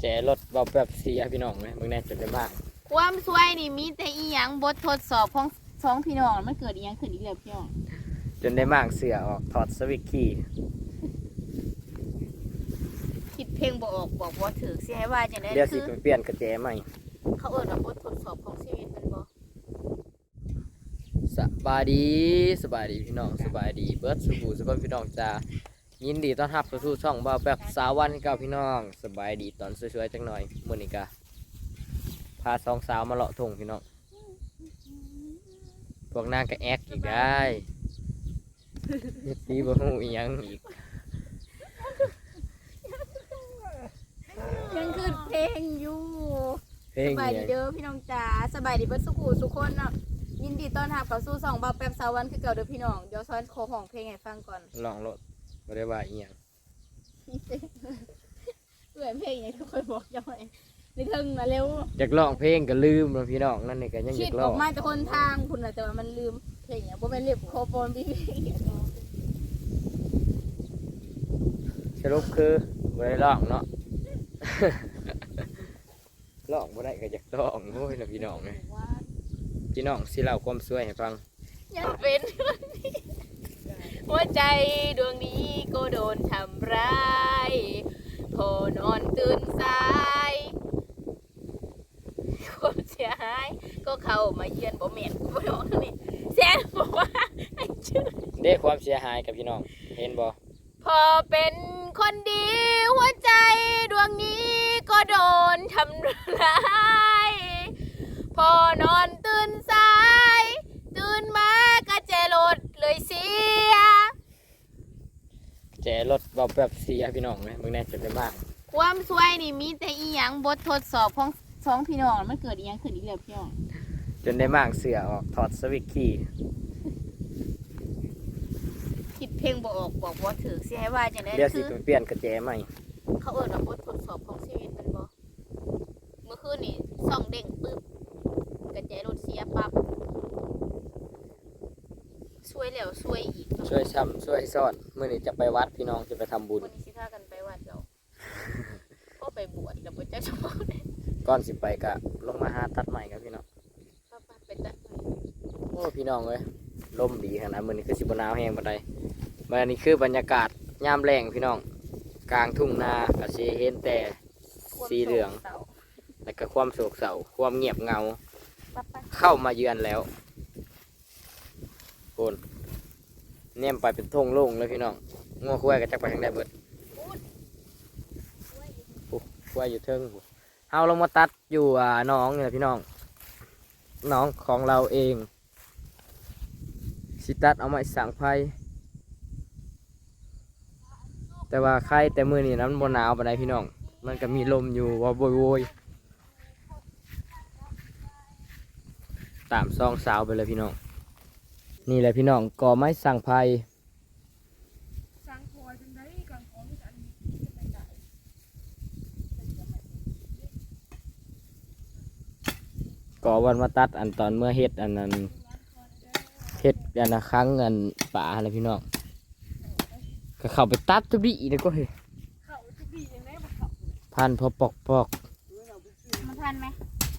แจรถเบาแบบเสียพี่น้องเลยมึงแน่จนได้มากความสวยนี่มีแต่อีหยังบททดสอบของสองพี่น้องมันเกิดอีหยังขึ้นอีกแล้วพี่น้องจนได้มากเสือออกถอดสวิตช์คีย์คิดเพลงบ่ออกบอกว่าถือสิให้ว่าจังได๋เดี๋ยวสิคือไปเปลี่ยนกระแจใหม่เขาเอิ้นว่าบททดสอบของชีวิตมันบ่สบายดีสบายดีพี่น้องสบายดีเบิร์ดสุบูสบายพี่น้องจ้า ยินดีต้อนรับเข้าสู่ช่องเบาแบบสาววันเก่าพี่น้องสบายดีตอนสวยๆจังหน่อยมื้อนี้กะพาสองสาวมาเลาะทงพี่น้องพวกนางก็แอกอีกได้เฮ็ดปีบ่ฮู้อีหยังอีกยังคือเพลงอยู่เพลงสบายเนี่ดียเด้อพี่น้องจ๋าสบายดีเบิดสุขุสุกคนเนาะยินดีต้อนรับเข้าสู่สองเบาแป๊บสาวันคือเก่าเด้อพี่น้องเดี๋ยวซ้อนขอห้องเพลงให้ฟังก่อนลองรถ บ่ได้ว่าอีหยังเอื่อยเพลงอย่างที่เคยบอกจังไว้นี่เทิงมาเร็วอยากร้องเพลงก็ลืมแล้วพี่น้องนั่นนี่ก็ยังอคิยาดกอร้อองกมาจากคนทางคุณน่ะแต่ว่ามันลืมเพลงอย่างบ่แม่นเรียบโคโปนพี่สรุปคือบ่ได้ร้องเนาะ ร้องบ่ได้ก็อยากร้องโอ้ยนะพี่น้องเอ้ยพี่น้องสิเล่าความสวยให้ฟังยังเป็น หัวใจดวงนี้ก็โดนทำร้ายพอนอนตื่นสาย ความเสียหายก็เข้ามาเยือนบ่แม่นกูบ่บอกนี่แซนบอกว่าให้ชื่อ เด้ความเสียหายกับพี่น้อง เห็นบ่พอเป็นคนดีหัวใจดวงนี้ก็โดนทำร้าย พอนอนตื่นสาย ตื่นมาก็เจรถเลยเสีย แจรถบ่แบบเสียพี่น้องเลยมึงแน่จนได้มากความสวยนี่มีแต่อีหยังบททดสอบของสองพี่น้อง มันเกิดอีหยังขึ้นอีกแล้วพี่น้องจนได้มากเสือออกถอดสวิตช์คีย์คิดเพลงบ่ออกบอกว่าถือสิให้ว่าจังได๋เดี๋ยวสิคือไปเปลี่ยนกระแจใหม่เขาเอิ้นว่าบททดสอบของชีวิตมันบ่เมื่อคืนนี่ส่องเด้งปึ๊บกระแจรถเสียปั๊บช่วยแล้วช่วยอีก ช่วยซ้ำช่วยซ่อนมื้อนี้จะไปวัดพี่น้องจะไปทำบุญวันนี้สิพากันไปวัดเราก็ไปบวชแล้วบ่จักจะบอกได้ก่อนสิไปก็ลงมาหาตัดใหม่ครับพี่น้องป้าๆไปตัดไปโอ้พี่น้องเอ้ยลมดีขนาดมื้อนี้คือสิบ่หนาวแฮงปานใดมื้อนี้คือบรรยากาศยามแรงพี่น้อง กลางทุ่งนาก็สิเห็นแต่ สีเหลืองแล้วก็ความโศกเศร้าความเงียบเหงาป้าเข้ามาเยือนแล้วโอน เนี่ยไปเป็นทงโล่งเลยพี่น้องงัวควายก็จักไปทางใดเบิดควายอยู่เทิงเฮาลงมาตัดอยู่อ่าน้องนี่แหละพี่น้องน้องของเราเองสิตัดเอาไม้สังไฟแต่ว่าใครแต่มือนี่นั้นบนหนาวปานใดพี่น้อง มันก็มีลมอยู่ว่าโวยโวยตามซองสาวไปเลยพี่น้อง นี่แหละพี่น้องก่อไม้สังไฟสร้างคอยจังได้กลางของอันนี้จะไปได้ก่อวันมาตัดอันตอนเมื่อเฮ็ดอันนั้นเฮ็ดอันนะครั้งเงินป่าอะไรพี่น้องก็เข้าไปตัดทุบดีเลยก็เฮ้ยเขาจะดีอย่างไรบ่เขาพันพอปอกปอกมันทันไหม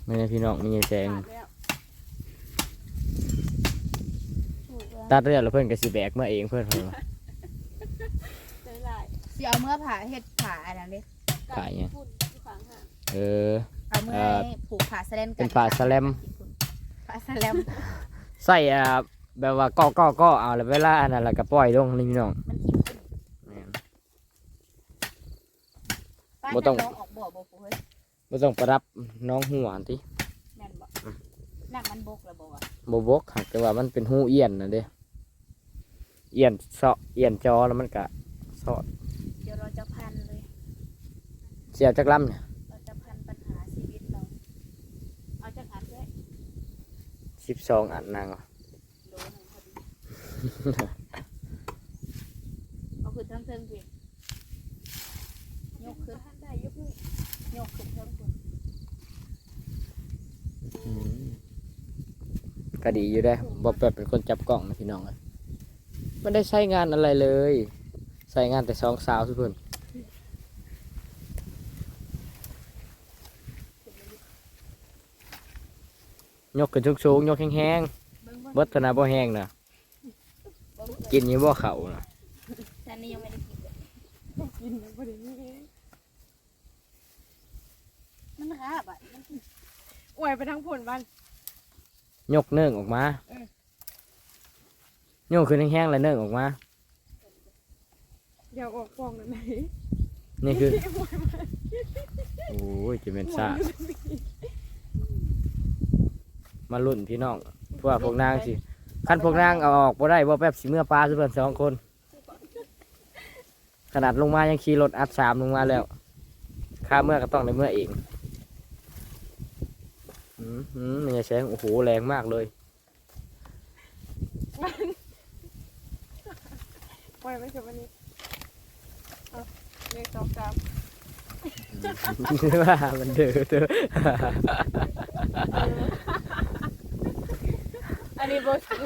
ไม่ใช่พี่น้องนี่แจง ขาดแล้วตัดเรื่องแล้วเพื่อนก็สิแบกมาเองเพื่อนเพิ่นว่าเจอหลายสิเอาเมื่อผ่าเฮ็ดผ่าอันนั้นเด้ขายไงฝุ่นที่ขวางห่างเออ เอาเมื่อเอ่อให้ผูกผ่าแสลมเป็นผ่าสแลม ผ่าแสลมใส่อ่าแบบว่าก็ก็ก็เอาแล้วเวลาอันนั้นแล้วก็ปล่อยลงนี่พี่น้อง มันคิดขึ้นแม่นป้าบ่ต้องน้องออกบ่อบ่ปูเฮ้ยบ่ต้องประรับน้องหัวติแม่นบ่นักมันบกแล้วบ่วะ บ่บกหักแต่ว่ามันเป็นหูเอียนน่ะเด้ เอียนเสาะเอียนจอแล้วมันก็สอดเดี๋ยวเราจะพันเลย เสียบจักลำเนี่ยเราจะพันปัญหาชีวิตเรา เอาจักอันด้วย12อันนางว่ะโลหนึงพอดีเอาขึ้นทั้งเทิงเพียงยกขึ้นท่านได้ยกมือยกขึ้นเทิงคุณอืมก็ดีอยู่ได้อบ่แบบเป็นคนจับกล้องนะพี่น้องเอ้ย ไม่ได้ใช้งานอะไรเลย ใส่งานแต่สองสาวทุกคนยกขึ้นสูงๆยกแห้งๆเบิดธนาบ่แห้งนะกินยี่บ่เข่านะฉันนยังไม่ได้กินเลยกินบ่ได้มันหาบ่ะอวยไปทั้งผลบ้านยกเนื่องออกมา โยกขึ้นแห้งๆแล้วเนื่องออกมา เดี๋ยวออกฟองนั่นไหนนี่คืออวยมาโอ้ยจะเป็นอวยซาอยู่ตรงนี้มาลุ่นพี่น้องเพราะว่าพวกนางสิคันพวกนางเอาออกบ่ได้บ่แป๊บสิเมื่อปลาสุเพิ่นสองคน ขนาดลงมายังขี่รถอัดสามลงมาแล้วข้าเมื่อก็ต้องในเมื่อเองอืมอืมมันจะแสงโอ้โหแรงมากเลย อวยไม่เสร็จวันนี้เอาเลขสองสามว่ามันเดือเด้ออันนี้บ่ถูก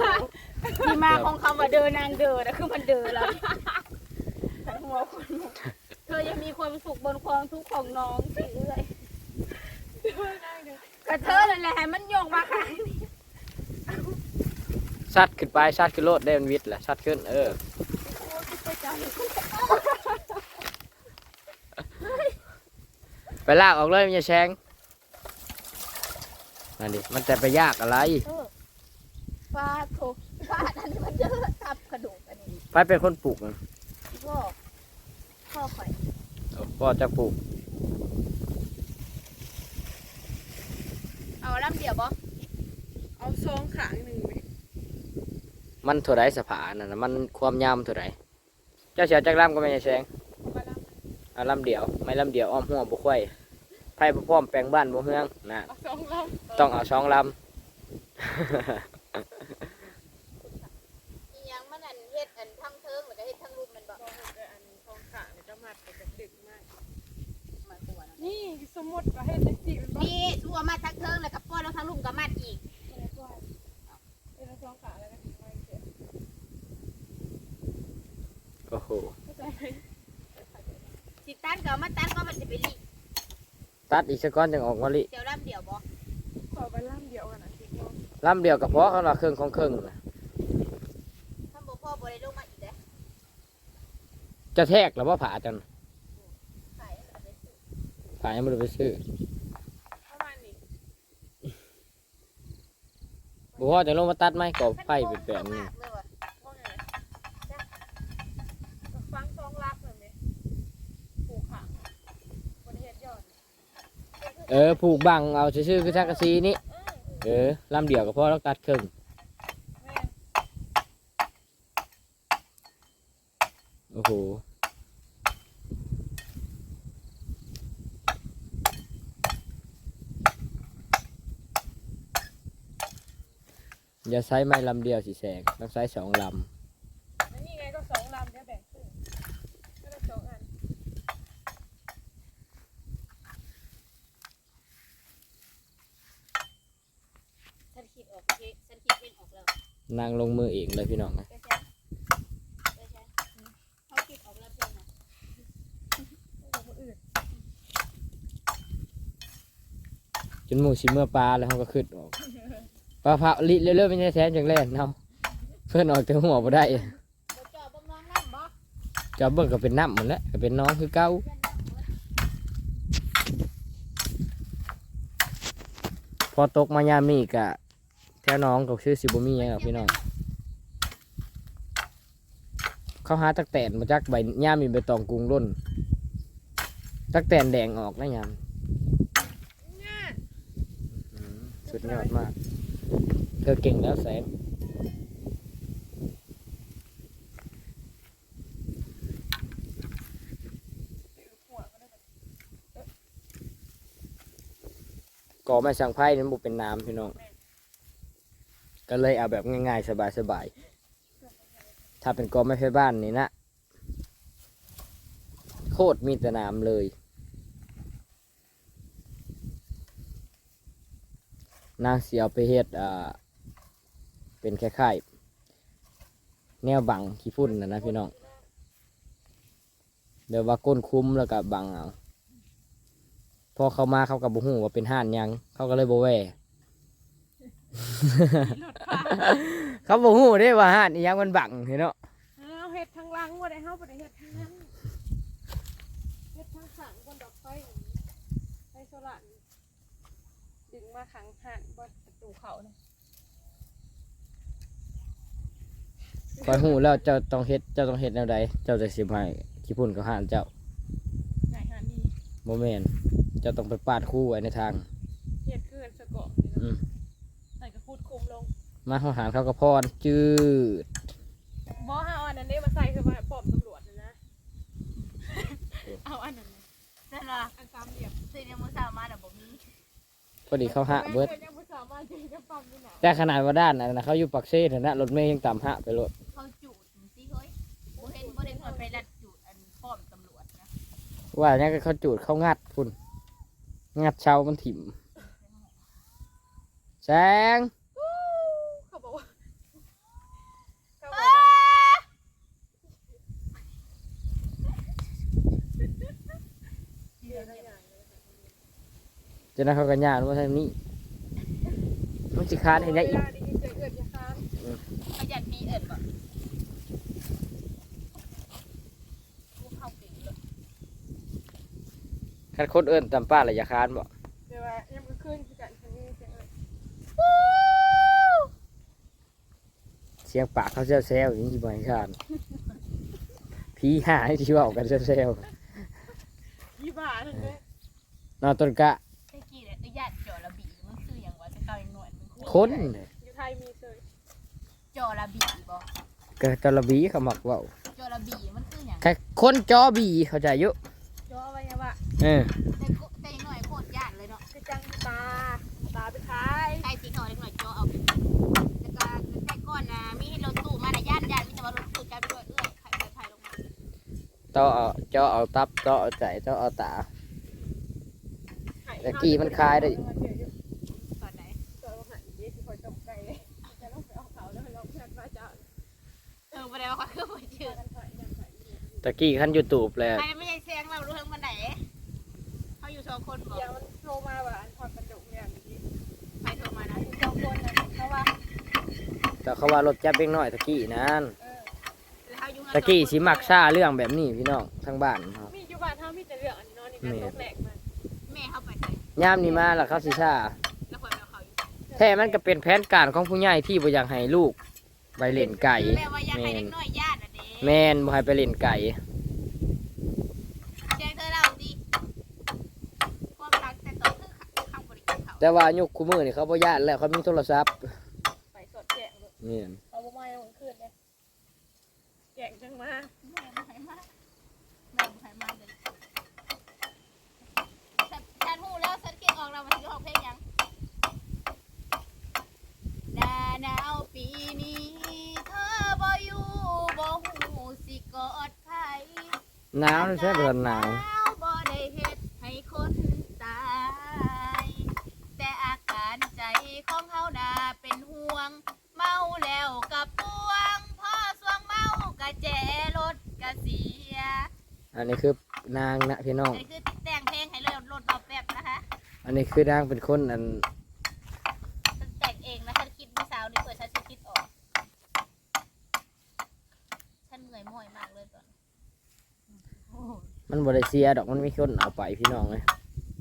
ที่มาของคำว่าเดินนางเดินนะคือมันเดินแล้วฉันหัวคนหมดเธอยังมีความสุขบนความทุกข์ของน้องสิเอ้ยก็เธอนั่นแหละให้มันโยกมาขายนี่ซัดขึ้นไปซัดขึ้นรถได้มันวิทย์แหละซัดขึ้นเออ ไปลากออกเลยมันจะแซงนั่นดิมันจะไปยากอะไรเออฟาดโถฟาดอันนี้มันเยอะทับกระดูกอันนี้ไปเป็นคนปลูกมันพ่อพ่อข่อยพ่อจะปลูก เอาลำเดียวบ่เอาซองขางหนึ่งไหมมันเท่าไรสภานั่นนะมันความยาวมันเท่าไรเจ้าเสียจักรลำก็ไม่ใช่แซงมาแล้ว เอาลำเดียว ไม่ลำเดียวอ้อมหัวบุควายไผ่บ่พร้อมแปลงบ้านบ่เฮืองนะเอาซองลำต้องเอาสองลอีหยังมันอันเฮ็ดอันทั้งเทิงแล้วก็เฮ็ดทั้งรูปมันบ่ซองเดี๋ยวอันซองขางเดี๋ยวจะมัดไปกับดึกมากมันตัวนะนี่สมมติว่าให้เล็กจีเป็นบ้านี่ทั่วมาทั้งเทิงแล้วก็ป้อนแล้วทั้งรูปก็มัดอีก เล็กว่าเอ็นซองขางแล้วก็ถึงไม่เสร็จำโอ้โห เข้าใจไหม สิตันก็เอามาตันก็มันสิไปลี ตัดอีกสักก้อนจึงออกมาลิเดี๋ยวลำเดียวบ่ขอไปล่ำเดียวกันนะสิพ่อลำเดียวกับพอเขาละเครื่องของเครื่องนะถ้าบ่พ่อบ่ได้ลงมาอีกเด้อจะแทกหรือว่าผ่าจันขายแล้วก็ไปซื้อผ่ายังไม่ได้ไปซื้อประมาณนี้บ่พอจะลงมาตัดไหมก็ไผ่เป็นแบบนี้มากเลยว่ะ ว่าไงฟังซองรักเลยไหมปลูกขางวันนี้เฮ็ดยอด เออผูกบังเอาชื่อๆคือชักกะซีนี่เออลำเดียวกับพ่อแล้วตัดครื่งโอ้โหอย่าใช้ไม้ลำเดียวสิแสงต้องใช้สองลแล้วนี่ไงก็สองลำเนี่ยแบ่งครึ่งก็ได้สองอัน นคิดออกฉันคิดเป็นออกแล้วนางลงมือเองเลยพี่น้องนะเจ๊ใช่เจ๊ใช่เขาคิดออกแล้วเพิ่นนะจนหมูสิเมื่อปลาแล้วเขาก็ขึ้นออกปลาเผาลิเรื่อยๆไม่ใช่แทนจังแล่นเนาะเพื่อนออกจากหัวบ่ได้บ่เจาะบ่มองน้ำบ่จะเบิ่งก็เป็นน้ำหมดแล้วก็เป็นน้องคือเก่าเพื่อนน้ำเบิดพอตกมายามนี่กะ แถวน้องก็ชื่อสิบมีหยังหรอกพี่น้องเขาหาตักแตนมาจากใบย่ามีใบตองกรุงร่นตักแตนแดงออกนะยามสุดยอดมาก เธอเก่งแล้วแสนก่อไม้สังไพ่นั้นบุเป็นน้ำพี่น้อง ก็เลยเอาแบบง่ายๆ สบายๆ ถ้าเป็นกอไม้ไฟบ้านนี่นะ โคตรมีแต่น้ำเลย นางเสียวไปเฮ็ดอ่า เป็นคล้ายๆ แนวบังขี้ฝุ่นนะนะพี่น้อง เดี๋ยวว่าก้นคุ้มแล้วก็บังเอาพอเขามาเขากับบุหูว่าเป็นห่านยัง เขาก็เลยบวแวรถฟ้า เขาบอกฮู้ได้ว่าหาดอีหยังมันบังเห็นเนาะเอาเฮ็ดทางหลังบ่ได้เฮาบ่ได้เฮ็ดทางนั้นเฮ็ดทางข้างบนดอกไฟไฟโซล่าร์ดึงมาขังห่างบ่ประตูเขาเนี่ยคอยฮู้แล้วเจ้าต้องเฮ็ดเจ้าต้องเฮ็ดแนวใดเจ้าจะสิมาให้ขี้พุ่นกับหานเจ้าไหนหานี่บ่แม่นเจ้าต้องไปปาดคู่ไว้ในทาง เฮ็ดคือสะเกาะ อืม ใส่กระพุดคุมลง มาเฮาหารเขาก็พรจืดบ่เฮาเอาอันนั้นเด้มาใส่คือว่าปลอมตำรวจนะนะ เอาอันนั้นนะนั่นล่ะอันสามเหลี่ยมซื้อในมือสาวมาแต่บ่มีพอดีเขาหะเบิดแม่งยังบ่สามารถที่จะปั๊มได้หนาแต่ขนาดว่าด้านนั้นนะเขาอยู่ปักเซ่นั่นนะรถเมย์ยังตามหะไปรถเขาจูดสิเฮ้ยบ่เห็นบ่ได้เคยไปรัดจูดอันป้อมตำรวจนะว่าอย่างก็เขาจูดเขางัดพุ่นงัดเชามันถิ่มแสง เขาบอกว่าเขาบ อ้ อกว่า เดี๋ยวเดี๋ยว จะนั้นเขาก็ย่านว่าทางนี้มันสิคานเห็นยังอีกเวลาได้ยินเสียงเอิ้นอย่าค้านประหยัดปีเอิดบ่กูเข้าปีเลยคันคนเอิ้นตามป้าระยะคานบ่เดี๋ยวว่ายังก็ขึ้นคือกันคันนี้เสียงเอิ้นเสียงปากเขาแซวๆอย่างนี้สิบ่ให้คานผีหาให้ที่เว่ากันแซวยี่บาทนั่นเลยๆนอนต้นกะ คนอยู่ไทยมีเลยจอระบีบ่ก็ตะละบีเขามักเว้าจอระบีมันคืออย่างแค่คนจอบีเข้าใจอยู่จอไว้ยังว่าเออแต่ก็แต่หน่อยโคตรญาติเลยเนาะคือจังตาตาไปขายใครสีเขาเล็กหน่อยจอเอาไปแล้วก็แต่ก่อนนะมีรถตู้มาแต่ญาติญาติมีแต่ว่ารถตู้กลายเป็นรถเอื้อยใครไปใครลงมาต่อเอาจอเอาตับจอเอาใจจอเอาตา แต่กี้มันขายได้ต ตะกี้ขั้นยูทูบแหละใครไม่ใช่แซงเรารู้ทั้งวันไหนเขาอยู่สองคนบอกเดี๋ยวมันโทรมาว่าอันถอดกระจกอย่างนี้ไปโทรมานะสองคนนะเพราะว่าแต่เขาว่ารถจับเล็กน้อยตะกี้นั้นเออแล้วเขาอยู่ตะกี้สิมักซาเรื่องแบบนี้พี่น้องทั้งบ้านเขามีอยู่บ้านถ้ามีแต่เรื่องอันนี้เนาะนี่การตกแหลกมันแม่เขาไปไหนยามนี้มาแล้วเขาสิซาแล้วคนเอาเขาอยู่แท้มันก็เป็นแผนการของผู้ใหญ่ที่บ่อยากให้ลูกไปเล่นไก่แม่ แม่นบ่ให้ไปเล่นไก่แจ้งเธอเล่าดิความรักแต่โตคือข้างบริการเขาแต่ว่ายุคคู่มือนี่เขาบ่ย่านแล้วเขามีโทรศัพท์ ไปสดแจกเลยนี่นเขาบ่มาวันคืนเลยแจกจังมา แม่ไม่ให้มาแม่ไม่ให้มาเลยฉันฉันหูแล้วฉันคิดออกแล้วมันคือของเพลงยังหน้าหนาวปีนี้เธอบ่อยู่บ่หูสิกอดไผ หนาวนี่ใช่บ่หนาวบ่ได้เฮ็ดให้คนตาย แต่อาการใจของเฮาน่าเป็นห่วง เมาแล้วกับปวงพ่อสวงเมากะแจรถกะเสีย อันนี้คือนางนะพี่น้องนี่คือแต่งเพลงให้เลยรถเบาแป๊บนะคะ อันนี้คือนางเป็นคนอันฉันแต่งเองนะฉันคิดเมื่อเช้านี้เผื่อฉันจะคิดออก ฉันเหนื่อยม่อยมากเลยตอนนี้โอ้โห มัน บ่ได้เสียดอกมันมีคนเอาไปพี่น้องเลย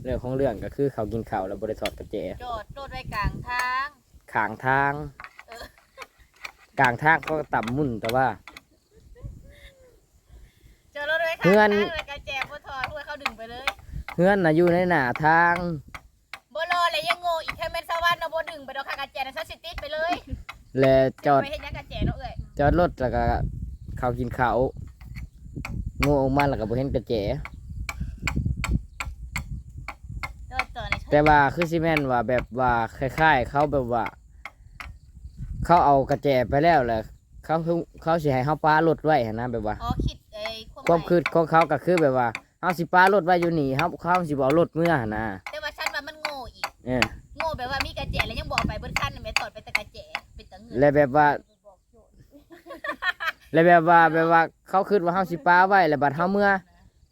เรื่องของเรื่องก็คือเขากินข้าวแล้วบ่ได้ถอดกระแจโจดโดดไว้กลางทาง ขางทางเออ กลางทางเขาก็ต่ำมุ่นแต่ว่า เจอรถไว้ข้างเพื่อน ทางเลยกระแจพ่อทอด้วยเขาดึงไปเลยเฮือนน่ะอยู่ในหน้าทางบรอเลยยังโง่อีกแค่เม็ดสวรรค์เนาะบ่ดึงไปดอกค่ะกระแจนะซัสซิติดไปเลยและจอดไปเห็นยังกระแจเนาะเอ้ยจอดรถแล้วก็เขากินข้าว งูออกมาแล้วก็บ่เห็นกระแจจอดจอดในแต่ว่าคือสิแม่นว่าแบบว่าคล้ายๆ เขาแบบว่า เขาเอากระแจไปแล้วแหละเขาคือเขาสิให้เฮาป้ารถไว้หันนะแบบว่า อ๋อคิดเอ้ยความหยคิดของเขาก็คือแบบว่าเฮาสิป้ารถไว้อยู่นี่เฮาเขาสิบ่เอารถเมื่อหันนะแต่ว่าฉันว่ามันโง่อีก เออโง่แบบว่ามีกระแจแล้วยังบอกไปเบิ้ลขั้นแม่ตอดไปแต่กระแจเป็นตังเงิน และแบบว่า และแบบว่าแบบว่าเขาคิดว่าเฮาสิป้าไว้แล้วบัดเฮาเมื่อ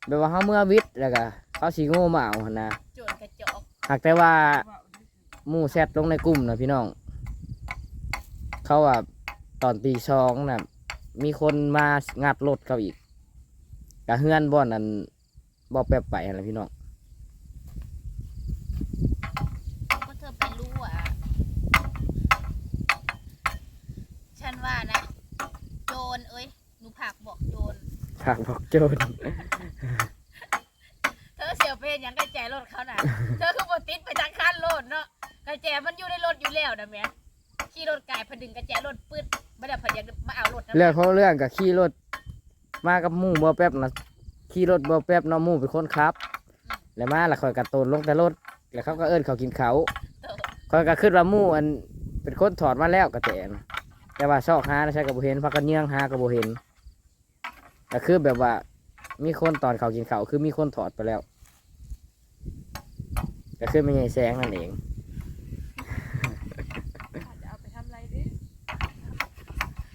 แบบว่าเฮาเมื่อวิทย์แล้วก็เขาสิโง่มาเอาหันนะโจรกระจอกหากแต่ว่าหมู่แซดลงในกลุ่มนะพี่น้อง เขาว่าตอนตีสองน่ะมีคนมางัดรถเขาอีกกะเฮือนบ่อนนั้นบ่แป๊บไปอะไรพี่น้องก็เธอไปรู้อะ ฉันว่านะ โจรเอ้ยหนูผักบอกโจรฝากบอกโจรเธอเสียวเพนยังกระแจรถเขาน่ะ เธอคือบติดไปทางคันรถเนาะกระแจมันอยู่ในรถอยู่แล้วนะแม่ขี่รถไก่พดึงกระแจรถปืดไม่ได้พยายามมาเอารถนะเรื่องของเรื่องกับขี่รถ มากับหมู่บ่แป๊บนะขี่รถบ่แป๊บเนาะหมู่เป็นคนขับ แล้วมาแล้วคอยกระโตนลงแต่รถแล้วเขาก็เอิ้นเขากินเขาวเออคอยก็ขึ้นว่าหมู่อันเป็นคนถอดมาแล้วกระแจนะ แต่ว่าซอกหานะใช่กับบ่เห็นพักกันเยื่องหากับบ่เห็นก็คือแบบว่ามีคนตอนเขากินเขาวคือมีคนถอดไปแล้วก็คือไม่ใช่แสงนั่นเองอาจจะเอาไปทำอะไรดิ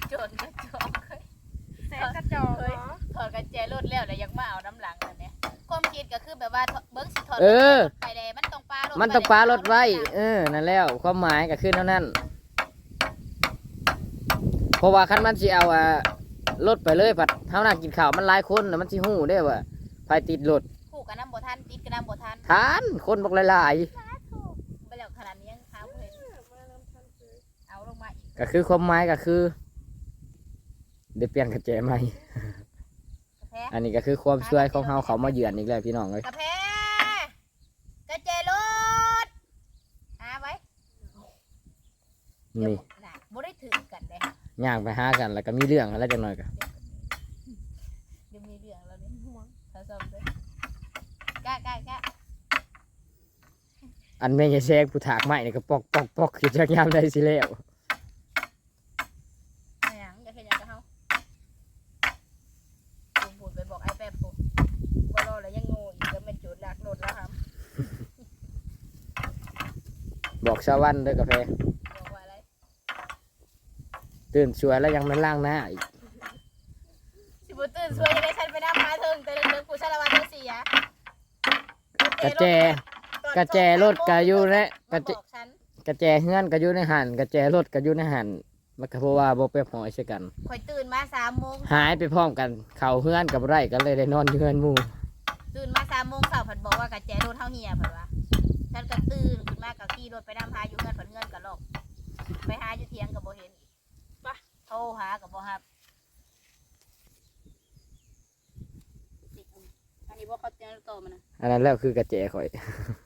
โจรก็โจรเอ้ยแซงกระจอกเหรอถอดกระแจรถแล้วแต่ยังมาเอาน้ำหลังเลยเนี่ยความคิดก็คือแบบว่าเบิ้งสิถอดเออไปเลยมันต้องปลารถมันต้องปลารถไว้เอเออนั่นแล้วความหมายก็คือเท่านั้นเพ ราะว่าคันมันสิเอาอ่ารถไปเลยผัดเท่านั้นกินข้าวมันหลายคนน่ะมันสิหู้ได้ว่าภายติดรถคู่กับน้ำบ่ทันติดกับน้ำบ่ทันทานคนบอกหลายไปแล้วขนาดนี้ยังหาบ่เห็นมานำทันซื้อเอาลงมาอีกๆก็คือความหมายก็คือเดี๋ยวเปลี่ยนกระแจใหม่กาแฟอันนี้ก็คือความช่วยของเฮาเขามาเยือนอีกแล้วพี่น้องเลยกาแฟกระแจรถหาไว้นี่น่ะบ่ได้ถือกันเล ยย่างไปหากันแล้วก็มีเรื่องอะไรจังหน่อยก็เดี๋ยวมีเรื่องแล้วเนี่ยห่วงถ้าซ่อมด้วยกล้ากล้ากล้าอันแม่ยายแซกผู้ถากไม้นี่ก็ปอกปอกปอกคือจักยามได้สิแล้วไม่หยังอย่าเฮ็ดหยังกับเฮาปูปูไปบอกไอ้แป๊บปูบ่รอแล้วยังโง่อีกก็แม่นจุดลักรถแล้วครับ บอกชาววันเด้อกาแฟ บอกว่าอะไร ตื่นสวยแล้วยังไม่ล้างหน้าอีกสิบ่ตื่นสวยจะได้ฉันไปน้ำพาเทิงแต่เรื่องกูชาละวันเธอเสียกระแจกระแจรถก็อยู่ในกกระระแจแจบอกฉันกระแจเฮือนก็อยู่ในหันกระแจรถก็อยู่ในหันมันก็เพราะว่าบ่ไปหอยใช่กันข่อยตื่นมาสามโมงหายไปพร้อมกัน เข้าเฮือนกับไรก็เลยได้นอนอยู่เฮือนหมู่ตื่นมาสามโมงเช้าผัดบอกว่ากระแจรถเท่าเฮียผัดว่าฉันก็ตื่นขึ้นมากับขี่รถไปน้ำพาอยู่เงินผัดเงินกับลอกไปหาอยู่เทียงกับโบเห็นอีกปะ โทรหากับโบฮับอันนี้บอกเขาเตียงโตมันนะอันนั้นแล้วคือกระแจข่อย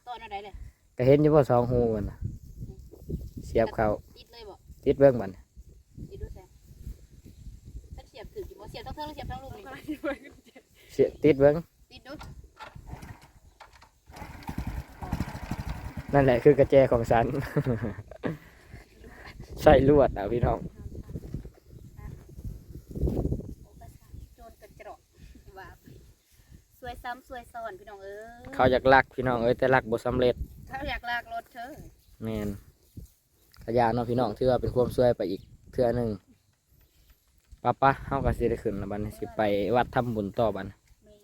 โตนั่นไหนเลยก็เห็นอยู่บ่สองหูมันน่ะเสียบเข้าติดเลยบอกติดเบิ่งมันติดดูแซ่ถ้าเสียบถือกี่โมเสียบทั้งเทิงหรือเสียบทั้งลูกนี่อะไรที่มันเจ็บเสียติดเบิ่งติดดูนั่นแหละคือกระแจของฉัน ใส่ลวดเอาพี่น้อง โจรกระจอกว่าสวยซ้ำสวยซ้อนพี่น้องเอ้ย เขาอยากลักพี่น้องเอ้ยแต่ลักบ่สำเร็จเขาอยากลากรถเธอแม่นขยาเนาะพี่น้องถือว่าเป็นความช่วยไปอีกเทื่อหนึงป้าป้าเฮาก็สิได้ขึ้นแล้วบัดนี้สิไปวัดทำบุญต่อบัดแม่น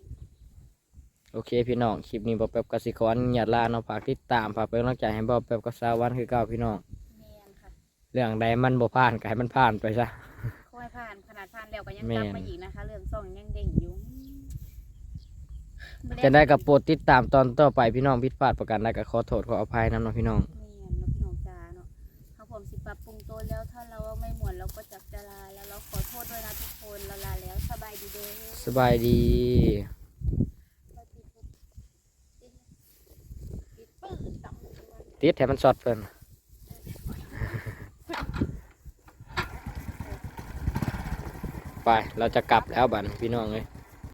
โอเคพี่น้อง คลิปนี้บอแป๊บกสิกรอย่าตลาเนาะฝากติดตามฝากเป็นกำลังใจให้บอแป๊บกับสาววันคือเก่าพี่น้อง แม่นค่ะเรื่องใดมันบ่ผ่านก็ให้มันผ่านไปซะ ค่อยผ่านขนาดผ่านแล้วก็ยังแม่กนลับมาอีกนะคะ เรื่องซ่องยังเด้งอยู่ จะได้กับโปรดติดตามตอนต่อไปพี่น้องผิดพลาดประการใดก็ขอโทษขออภัยนํเนาะพี่น้องแม่นเนาะพี่น้องจ้าเนาะเขาผมสิปรับปรุงตัวแล้วถ้าเราไม่หมวนเราก็จักจะลาแล้วเราขอโทษด้วยนะทุกคนเราลาแล้วสบายดีเด้อ สบายดีปิดปื้ดต่ำติดให้มันสอดเพิ่นไป เราจะกลับแล้วบัดนี้พี่น้องเอ้ย